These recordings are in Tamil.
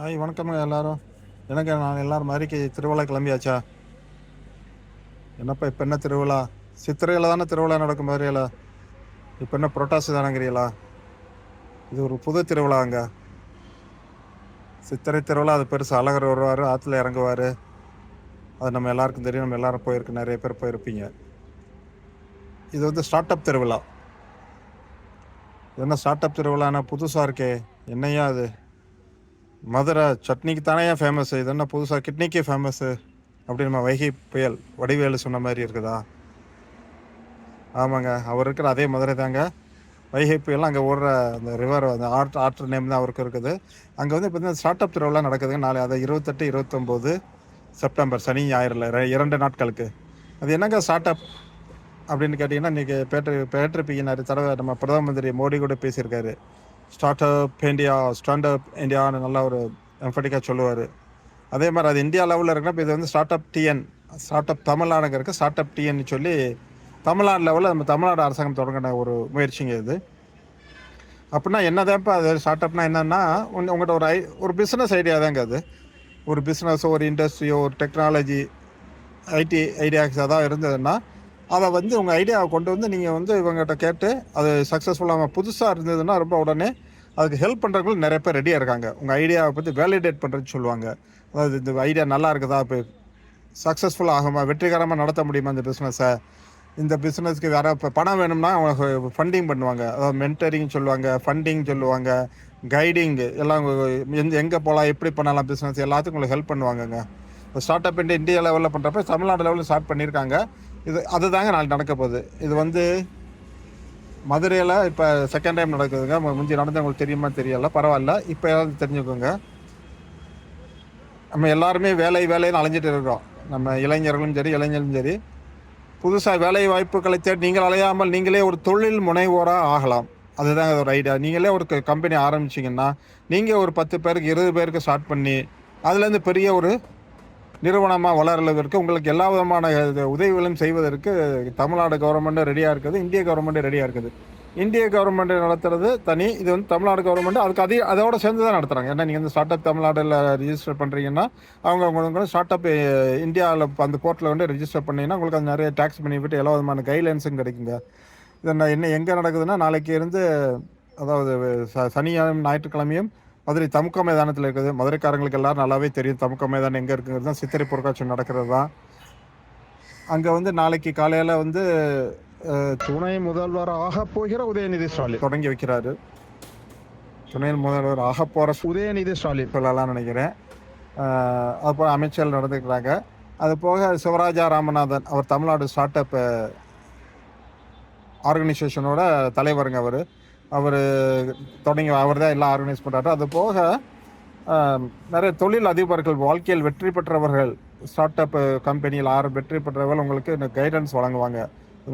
ஹாய் வணக்கம்ங்க எல்லாரும். எனக்கு நான் எல்லாரும் மாதிரிக்கு திருவிழா கிளம்பியாச்சா? என்னப்பா இப்போ என்ன திருவிழா? சித்திரையில் தானே திருவிழா நடக்கும் மாதிரியில இப்போ என்ன புரட்டாசி தானங்கிறீங்களா? இது ஒரு புது திருவிழாங்க. சித்திரை திருவிழா அது பெருசு அழகர் வருவார் ஆற்றுல இறங்குவார். அது நம்ம எல்லாருக்கும் தெரியும் நம்ம எல்லாரும் போயிருக்கு நிறைய பேர் போயிருப்பீங்க. இது வந்து ஸ்டார்ட் அப் திருவிழா. என்ன ஸ்டார்ட் அப் திருவிழானா புதுசாக இருக்கே என்னையா அது? மதுரை சட்னிக்கு தானே ஃபேமஸ் இது என்ன புதுசாக கிட்னிக்கே ஃபேமஸ்ஸு அப்படி நம்ம வைகை புயல் வடிவேலு சொன்ன மாதிரி இருக்குதா? ஆமாங்க அவர் இருக்கிற அதே மதுரை தாங்க. வைகை புயல் அங்கே ஓடுற அந்த ரிவர் அந்த ஆர்ட் ஆற்று நேம் தான் அவருக்கு இருக்குது. அங்கே வந்து இப்போ ஸ்டார்ட் அப் திருவிழா நடக்குதுங்க. நாளை அதை இருபத்தெட்டு இருபத்தொம்போது செப்டம்பர் சனி ஞாயிறில் இரண்டு நாட்களுக்கு. அது என்னங்க ஸ்டார்ட் அப் அப்படின்னு கேட்டிங்கன்னா இன்றைக்கி பேட்டு பேட்டிருப்பீங்க நிறைய தடவை நம்ம பிரதம மந்திரி மோடி கூட பேசியிருக்காரு. Start up India stand up இந்தியான்னு நல்லா ஒரு எம்ஃபட்டிக்காக சொல்லுவார். அதே மாதிரி அது இந்தியா லெவலில் இருக்குன்னா இப்போ இது வந்து start up TN start up தமிழ்நாடுங்க இருக்குது ஸ்டார்ட் அப் டிஎன்னு சொல்லி தமிழ்நாடு லெவலில் நம்ம தமிழ்நாடு அரசாங்கம் தொடங்கின ஒரு முயற்சிங்க இது. அப்படின்னா என்னதான்ப்பா அது ஸ்டார்ட் அப்னா என்னென்னா உங்கள்கிட்ட ஒரு ஐ ஒரு பிஸ்னஸ் ஐடியா தாங்க அது. ஒரு பிஸ்னஸோ ஒரு இண்டஸ்ட்ரியோ ஒரு டெக்னாலஜி ஐடி ஐடியாஸ் அதான் இருந்ததுன்னா அதை வந்து உங்கள் ஐடியாவை கொண்டு வந்து நீங்கள் வந்து இவங்ககிட்ட கேட்டு அது சக்ஸஸ்ஃபுல்லாக புதுசாக இருந்ததுன்னா ரொம்ப உடனே அதுக்கு ஹெல்ப் பண்ணுறவங்களும் நிறைய பேர் ரெடியாக இருக்காங்க. உங்கள் ஐடியாவை பற்றி வேலிடேட் பண்ணுறதுன்னு சொல்லுவாங்க. அதாவது இந்த ஐடியா நல்லா இருக்குதா? இப்போ சக்ஸஸ்ஃபுல் ஆகுமா வெற்றிகரமாக நடத்த முடியுமா இந்த பிஸ்னஸை இந்த பிஸ்னஸ்க்கு வேறு இப்போ பணம் வேணும்னா அவங்க ஃபண்டிங் பண்ணுவாங்க. அதாவது மென்டரிங் சொல்லுவாங்க ஃபண்டிங் சொல்லுவாங்க கைடிங் எல்லாம் எந்த எங்கே போகலாம் எப்படி பண்ணலாம் பிஸ்னஸ் எல்லாத்துக்கும் உங்களுக்கு ஹெல்ப் பண்ணுவாங்கங்க. இப்போ ஸ்டார்ட் அப் இந்தியா இந்தியா லெவலில் பண்ணுறப்ப தமிழ்நாடு லெவலில் ஸ்டார்ட் பண்ணியிருக்காங்க. இது அதுதாங்க நாளைக்கு நடக்க போகுது. இது வந்து மதுரையில் இப்போ செகண்ட் டைம் நடக்குதுங்க. மு- முந்தி நடந்து உங்களுக்கு தெரியுமா தெரியல. பரவாயில்ல. இப்போ ஏதாவது தெரிஞ்சுக்கோங்க. நம்ம எல்லாருமே வேலை வேலைன்னு அலைஞ்சிட்டு இருக்கிறோம் நம்ம இளைஞர்களும் சரி இளைஞர்களும் சரி. புதுசாக வேலை வாய்ப்புகளை தேடி நீங்கள் அலையாமல் நீங்களே ஒரு தொழில் முனைவோராக ஆகலாம். அதுதாங்க ஒரு ஐடியா நீங்களே ஒரு கம்பெனி ஆரம்பிச்சிங்கன்னா நீங்கள் ஒரு பத்து பேருக்கு இருபது பேருக்கு ஸ்டார்ட் பண்ணி அதுலேருந்து பெரிய ஒரு நிறுவனமாக வளர்வதற்கு உங்களுக்கு எல்லா விதமான இது உதவிகளும் செய்வதற்கு தமிழ்நாடு கவர்மெண்ட் ரெடியாக இருக்குது இந்திய கவர்மெண்ட்டு ரெடியாக இருக்குது. இந்திய கவர்மெண்ட் நடத்துறது தனி இது வந்து தமிழ்நாடு கவர்மெண்ட் அதுக்கு அதிக அதோட சேர்ந்து தான் நடத்துகிறாங்க ஏன்னா நீங்கள் வந்து ஸ்டார்ட் அப் தமிழ்நாட்டில் ரிஜிஸ்டர் பண்ணுறீங்கன்னா அவங்க உங்களுக்கு ஸ்டார்ட் அப் இந்தியாவில் அந்த போர்ட்டில் வந்து ரிஜிஸ்டர் பண்ணிங்கன்னா உங்களுக்கு அது நிறைய டேக்ஸ் பெனிஃபிட் எல்லா விதமான கைட்லைன்ஸும் கிடைக்குங்க. இது என்ன என்ன எங்கே நடக்குதுன்னா நாளைக்கு இருந்து அதாவது ச சனியும் ஞாயிற்றுக்கிழமையும் மதுரை தமுக்க மைதானத்தில் இருக்குது. மதுரைக்காரங்களுக்கு எல்லாரும் நல்லாவே தெரியும். தமுக்க மைதானம் எங்கே இருக்குங்கிறது தான் சித்திரை பொருட்காட்சி நடக்கிறது தான். அங்கே வந்து நாளைக்கு காலையில் வந்து துணை முதல்வர் ஆக போகிற உதயநிதி ஸ்டாலின். தொடங்கி வைக்கிறாரு. துணை முதல்வர் ஆக போகிற உதயநிதி ஸ்டாலின். சொல்லலாம்னு நினைக்கிறேன். அஹ், அது போக அமைச்சர்கள் நடந்துக்கிறாங்க. அது போக சிவராஜா ராமநாதன் அவர் தமிழ்நாடு ஸ்டார்ட் அப் ஆர்கனைசேஷனோட தலைவருங்க அவர். அவர் தொடங்கி அவர் தான் எல்லாம் ஆர்கனைஸ் பண்ணுறாரு அது போக நிறைய தொழில் அதிபர்கள் வாழ்க்கையில் வெற்றி பெற்றவர்கள் ஸ்டார்ட் அப் கம்பெனியில் ஆறு வெற்றி பெற்றவர்கள் உங்களுக்கு இந்த கைடன்ஸ் வழங்குவாங்க.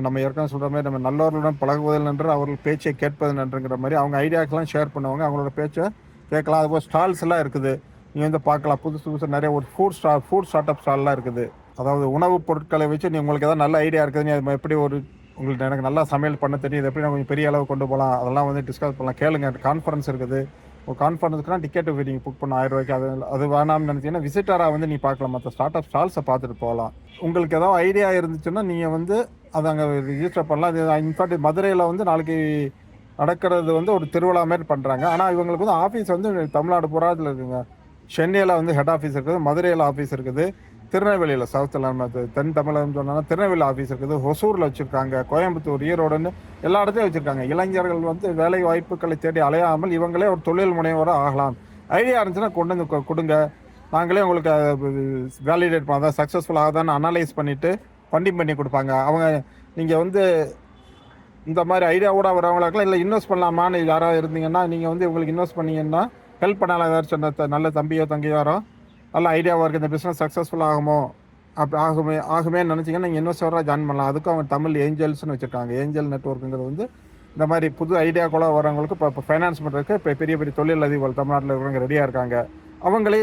நம்ம ஏற்கனவே சொல்கிற மாதிரி நம்ம நல்லவர்களுடன் பழகுவதில் என்று அவர்கள் பேச்சை கேட்பது நன்றுங்கிற மாதிரி அவங்க ஐடியாக்கெல்லாம் ஷேர் பண்ணுவாங்க. அவங்களோட பேச்சை கேட்கலாம். அதுபோல் ஸ்டால்ஸ் எல்லாம் இருக்குது. நீங்கள் வந்து பார்க்கலாம். புதுசு புதுசு நிறைய ஒரு ஃபுட் ஸ்டா ஃபுட் ஸ்டார்ட் அப் ஸ்டால்லாம் இருக்குது. அதாவது உணவுப் பொருட்களை வச்சு நீ உங்களுக்கு எதாவது நல்ல ஐடியா இருக்குது நீ எப்படி ஒரு உங்களுக்கு எனக்கு நல்லா சமையல் பண்ண தெரியும். இது எப்படி நான் கொஞ்சம் பெரிய அளவு கொண்டு போகலாம்? அதெல்லாம் வந்து டிஸ்கஸ் பண்ணலாம். கேளுங்க கான்ஃபரன்ஸ் இருக்குது. ஒரு கான்ஃபரன்ஸ்க்குனா டிக்கெட் நீங்கள் புக் பண்ண ஆயிரம் ரூபாய்க்கு. அது அது வேணாம்னு நினச்சிங்கன்னா விசிட்டராக வந்து நீ பார்க்கலாம். மற்ற ஸ்டார்ட் அப் ஸ்டால்ஸை பார்த்துட்டு போகலாம். உங்களுக்கு ஏதாவது ஐடியா இருந்துச்சுன்னா நீங்கள் வந்து அதை அங்கே ரிஜிஸ்டர் பண்ணலாம். அது இன்ஃபேக்ட் மதுரையில் வந்து நாளைக்கு நடக்கிறது வந்து ஒரு திருவிழா மாதிரி பண்ணுறாங்க ஆனால் இவங்களுக்கு வந்து ஆஃபீஸ் வந்து தமிழ்நாடு புறாத்தில் இருக்குங்க. சென்னையில் வந்து ஹெட் ஆஃபீஸ் இருக்குது. மதுரையில் ஆஃபீஸ் இருக்குது. திருநெல்வேலியில் சவுத்தில் நம்ம தென் தமிழகம் சொன்னால் திருநெல்வேலி ஆஃபீஸ் இருக்குது. ஒசூரில் வச்சுருக்காங்க. கோயம்புத்தூர் ஈரோடுன்னு எல்லா இடத்துலையும் வச்சுருக்காங்க. இளைஞர்கள் வந்து வேலை வாய்ப்புகளை தேடி அலையாமல் இவங்களே ஒரு தொழில் முனைவோராக ஆகலாம். ஐடியா இருந்துச்சுன்னா கொண்டு வந்து கொ- கொடுங்க. நாங்களே உங்களுக்கு வேலிடேட் பண்ண தான் சக்ஸஸ்ஃபுல் ஆகுதான்னு அனலைஸ் பண்ணிவிட்டு ஃபண்டிங் பண்ணி கொடுப்பாங்க. அவங்க நீங்கள் வந்து இந்த மாதிரி ஐடியாவோட வரவங்களுக்குலாம் இல்லை இன்வெஸ்ட் பண்ணலாமான்னு யாராவது இருந்தீங்கன்னா நீங்கள் வந்து உங்களுக்கு இன்வெஸ்ட் பண்ணீங்கன்னா ஹெல்ப் பண்ணலாம். ஏதாச்சும் நல்ல தம்பியோ தங்கையோ யாரோ நல்ல ஐடியாவாக இருக்குது இந்த பிஸ்னஸ் சக்ஸஸ்ஃபுல் ஆகுமோ? அப்படி ஆகுமே ஆகுமே நினச்சிங்கன்னா நீங்கள் இன்வெஸ்டராக ஜாயின் பண்ணலாம். அதுக்கும் அவங்க தமிழ் ஏஞ்சல்ஸ்னு வச்சுருக்காங்க. ஏஞ்சல் நெட்ஒர்க்குங்கிறது வந்து இந்த மாதிரி புது ஐடியா கூட வரவங்களுக்கு இப்போ இப்போ ஃபைனான்ஸ் பண்ணுறதுக்கு இப்போ பெரிய பெரிய தொழில் அதிபர்கள் தமிழ்நாட்டில் இருக்கிறவங்க ரெடியாக இருக்காங்க. அவங்களே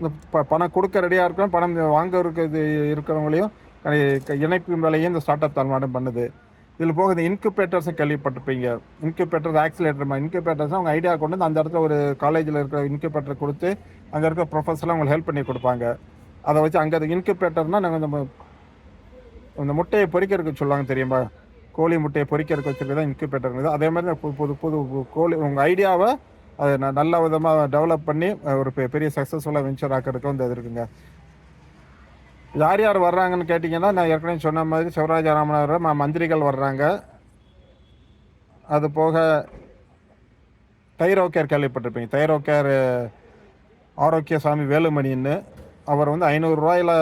இந்த ப- பணம் கொடுக்க ரெடியாக இருக்கிறோம் பணம் வாங்க இருக்கிறது இருக்கிறவங்களையும் க- இணைப்பு வேலையும் இந்த ஸ்டார்ட் அப் தமிழ்நாடு பண்ணுது. இதில் போக இந்த இன்குபேட்டர்ஸும் கேள்விப்பட்டிருப்பீங்க. இன்குபேட்டர் ஆக்சிலேட்டர் இன்குபேட்டர்ஸ் அவங்க ஐடியா கொண்டு வந்து அந்த இடத்துல ஒரு காலேஜில் இருக்கிற இன்குபேட்டர் கொடுத்து அங்கே இருக்கிற ப்ரொஃபஸர்லாம் அவங்களுக்கு ஹெல்ப் பண்ணி கொடுப்பாங்க. அதை வச்சு அங்கே அது இன்குபேட்டர்னால் நாங்கள் இந்த இந்த முட்டையை பொறிக்கிறதுக்கு சொல்லுவாங்க தெரியுமா? கோழி முட்டையை பொறிக்கிறதுக்கு வச்சுருக்கதான் இன்குபேட்டர் அதே மாதிரி தான் புது புது புது கோழி உங்கள் ஐடியாவை அதை நல்ல விதமாக டெவலப் பண்ணி ஒரு பெ- பெரிய சக்ஸஸ்ஃபுல்லாக வெஞ்சர் ஆக்கிறதுக்கு வந்து இது இருக்குங்க. யார் யார் வர்றாங்கன்னு கேட்டிங்கன்னா நான் ஏற்கனவே சொன்ன மாதிரி சிவராஜ ராமநாதர் மந்திரிகள் வர்றாங்க. அது போக தைரோக்கேர் கேள்விப்பட்டிருப்பீங்க. தைரோக்கேரு ஆரோக்கிய சாமி வேலுமணின்னு. அவர் வந்து ஐநூறுரூவாயில்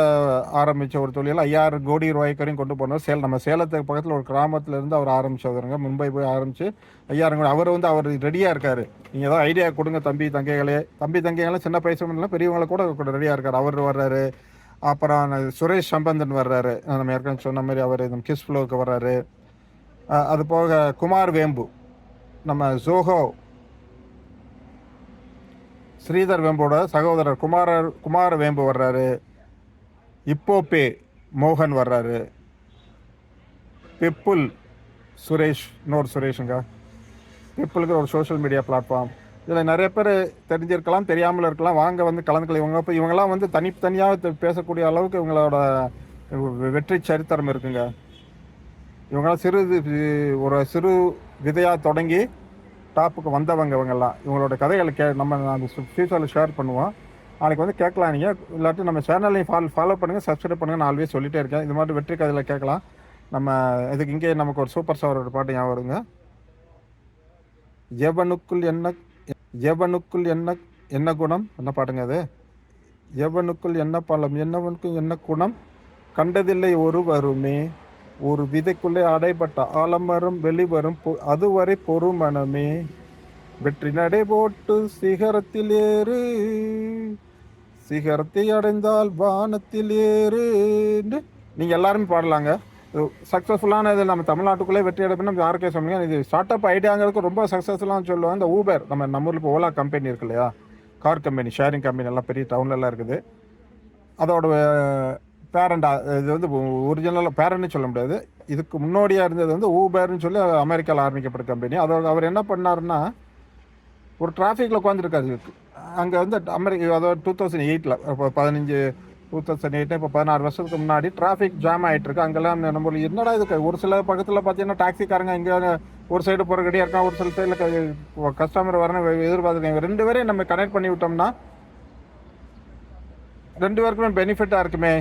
ஆரம்பித்த ஒரு தொழில். ஐயாயிரம் கோடி ரூபாய்க்கு வரையும் கொண்டு போனார் சேலம் நம்ம சேலத்துக்கு பக்கத்தில் ஒரு கிராமத்தில் இருந்து அவர் ஆரம்பிச்சவருங்க மும்பை போய் ஆரம்பித்து ஐயாயிரம் கோடி. அவர் வந்து அவர் ரெடியாக இருக்கார். நீங்கள் ஏதாவது ஐடியா கொடுங்க தம்பி தங்கைகளே. தம்பி தங்கைகளே சின்ன பைசா இல்லை கூட கூட ரெடியாக இருக்கார். அவர் வர்றாரு. அப்புறம் சுரேஷ் சம்பந்தன் வர்றாரு. நம்ம ஏற்கனவே சொன்ன மாதிரி அவர் இந்த கிஸ் ஃப்ளோவுக்கு வர்றாரு. அது போக குமார் வேம்பு. நம்ம ஜோஹோ ஸ்ரீதர் வேம்போட சகோதரர் குமாரர் குமார வேம்பு வர்றாரு. இப்போப்பே மோகன் வர்றாரு. பிப்புல் சுரேஷ் இன்னொரு சுரேஷுங்க. பிப்புளுக்கு ஒரு சோஷியல் மீடியா பிளாட்ஃபார்ம் இதில் நிறைய பேர் தெரிஞ்சிருக்கலாம் தெரியாமல் இருக்கலாம். வாங்க வந்து கலந்துக்கலாம். இவங்க இப்போ இவங்கெல்லாம் வந்து தனித்தனியாக பேசக்கூடிய அளவுக்கு இவங்களோட வெற்றி சரித்திரம் இருக்குங்க. இவங்கெல்லாம் சிறு ஒரு சிறு விதையாக தொடங்கி டாப்புக்கு வந்தவங்க இவங்கெல்லாம். இவங்களோட கதைகளை கே நம்ம அந்த ஃபியூச்சரில் ஷேர் பண்ணுவோம். நாளைக்கு வந்து கேட்கலாம் நீங்கள் இல்லாட்டி நம்ம சேனலையும் ஃபாலோ ஃபாலோ பண்ணுங்கள் சப்ஸ்கிரைப் பண்ணுங்கள் நான் ஆல்வேஸ் சொல்லிகிட்டே இருக்கேன். இது மாதிரி வெற்றி கதையில் கேட்கலாம். நம்ம இதுக்கு இங்கே நமக்கு ஒரு சூப்பர் ஸ்டாரோட பாட்டு ஞாபகம் வருங்க ஜெபனுக்குள் என்ன எவனுக்குள் என்ன என்ன குணம்? என்ன பாடுங்க அது? எவனுக்குள் என்ன பழம் என்னவனுக்கும் என்ன குணம்? கண்டதில்லை ஒருவருமே. ஒரு விதைக்குள்ளே அடைபட்ட ஆலமரம் வெளிவரும் பொ- அதுவரை பொறுமனமே. வெற்றி நடை போட்டு சிகரத்தில் ஏறு. சிகரத்தை அடைந்தால் வானத்தில் ஏறு. நீங்கள் எல்லாருமே பாடலாங்க. சக்ஸஸ்ஃபுல்லான இது நம்ம தமிழ்நாட்டுக்குள்ளே வெற்றி அடைப்புன்னு நம்ம யாருக்கே சொல்லுங்க இது ஸ்டார்ட் அப் ஐடியாங்கிறதுக்கு ரொம்ப சக்ஸஸ்ஃபுல்லாக சொல்லுவாங்க. இந்த ஊபர் நம்ம நம்ம ஊரில் இப்போ ஓலா கம்பெனி இருக்கு இல்லையா? கார் கம்பெனி ஷேரிங் கம்பெனி எல்லாம் பெரிய டவுன்லலாம் இருக்குது. அதோட பேரண்டா இது வந்து ஒரிஜினலாக பேரண்ட்னு சொல்ல முடியாது. இதுக்கு முன்னோடியாக இருந்தது வந்து ஊபர்னு சொல்லி அமெரிக்காவில் ஆரம்பிக்கப்பட்ட கம்பெனி அதோட அவர் என்ன பண்ணாருன்னா ஒரு டிராஃபிக்கில் உட்காந்துருக்காரு அங்கே வந்து அமெரிக்கா அதாவது டூ தௌசண்ட் எயிட்டில் இப்போ பதினஞ்சு டூ தௌசண்ட் எயிட்டு இப்போ பதினாறு வருஷத்துக்கு முன்னாடி டிராஃபிக் ஜாம் ஆகிட்டு இருக்கு அங்கெல்லாம் நம்ம என்னடா இதுக்கு ஒரு சில பக்கத்தில் பார்த்தீங்கன்னா டாக்ஸிக்காரங்க இங்கே ஒரு சைடு போகிற இருக்கான் ஒரு சில சைடில் கஸ்டமர் வரணும் எதிர்பார்த்துருக்காங்க ரெண்டு பேரையும் நம்ம கனெக்ட் பண்ணி விட்டோம்னா ரெண்டு பேருக்குமே பெனிஃபிட்டாக இருக்குமே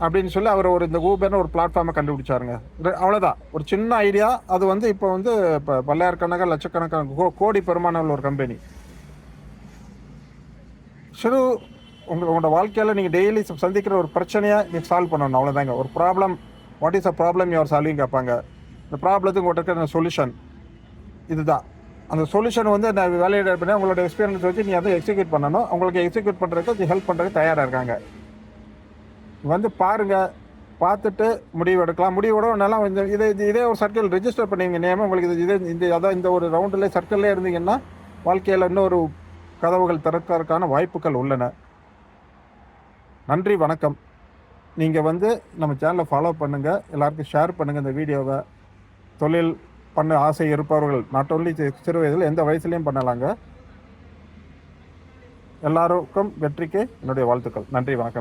அப்படின்னு சொல்லி அவர் ஒரு இந்த ஊபர்னு ஒரு பிளாட்ஃபார்மை கண்டுபிடிச்சாருங்க. அவ்வளோதான் ஒரு சின்ன ஐடியா அது வந்து இப்போ வந்து இப்போ பல்லாயிரக்கணக்காக லட்சக்கணக்கான கோ- கோடி பெருமானவள் ஒரு கம்பெனி சிறு உங்க உங்களோட வாழ்க்கையில் நீங்கள் டெய்லி சந்திக்கிற ஒரு பிரச்சனையை நீங்கள் சால்வ் பண்ணணும். அவ்வளோதாங்க ஒரு problem what is a problem your solving கேட்பாங்க. இந்த ப்ராப்ளத்துக்கு உங்கள்கிட்ட இருக்கிற சொல்யூஷன் இதுதான். அந்த சொல்யூஷன் வந்து நான் வேலையிட பண்ணி உங்களோட எக்ஸ்பீரியன்ஸ் வச்சு நீ அதை எக்ஸிக்யூட் பண்ணணும். உங்களுக்கு எக்ஸிக்யூட் பண்ணுறதுக்கு ஹெல்ப் பண்ணுறதுக்கு தயாராக இருக்காங்க. வந்து பாருங்கள் பார்த்துட்டு முடிவு எடுக்கலாம். முடிவோட நல்லா இந்த இதே இதே ஒரு சர்க்கிள் ரெஜிஸ்டர் பண்ணுவீங்க நேமம் உங்களுக்கு இது இதே இந்த அதான் இந்த ஒரு ரவுண்டில் சர்க்கிள்லேயே இருந்தீங்கன்னா வாழ்க்கையில் இன்னொரு கதவுகள் திறக்கறதுக்கான வாய்ப்புகள் உள்ளன. நன்றி வணக்கம். நீங்கள் வந்து நம்ம சேனலை ஃபாலோ பண்ணுங்கள் எல்லாருக்கும் ஷேர் பண்ணுங்கள் இந்த வீடியோவை. தொழில் பண்ண ஆசை இருப்பவர்கள் நாட் ஓன்லி சிறு வயதில் எந்த வயசுலேயும் பண்ணலாங்க. எல்லாருக்கும் வெற்றிக்கு என்னுடைய வாழ்த்துக்கள். நன்றி வணக்கம்.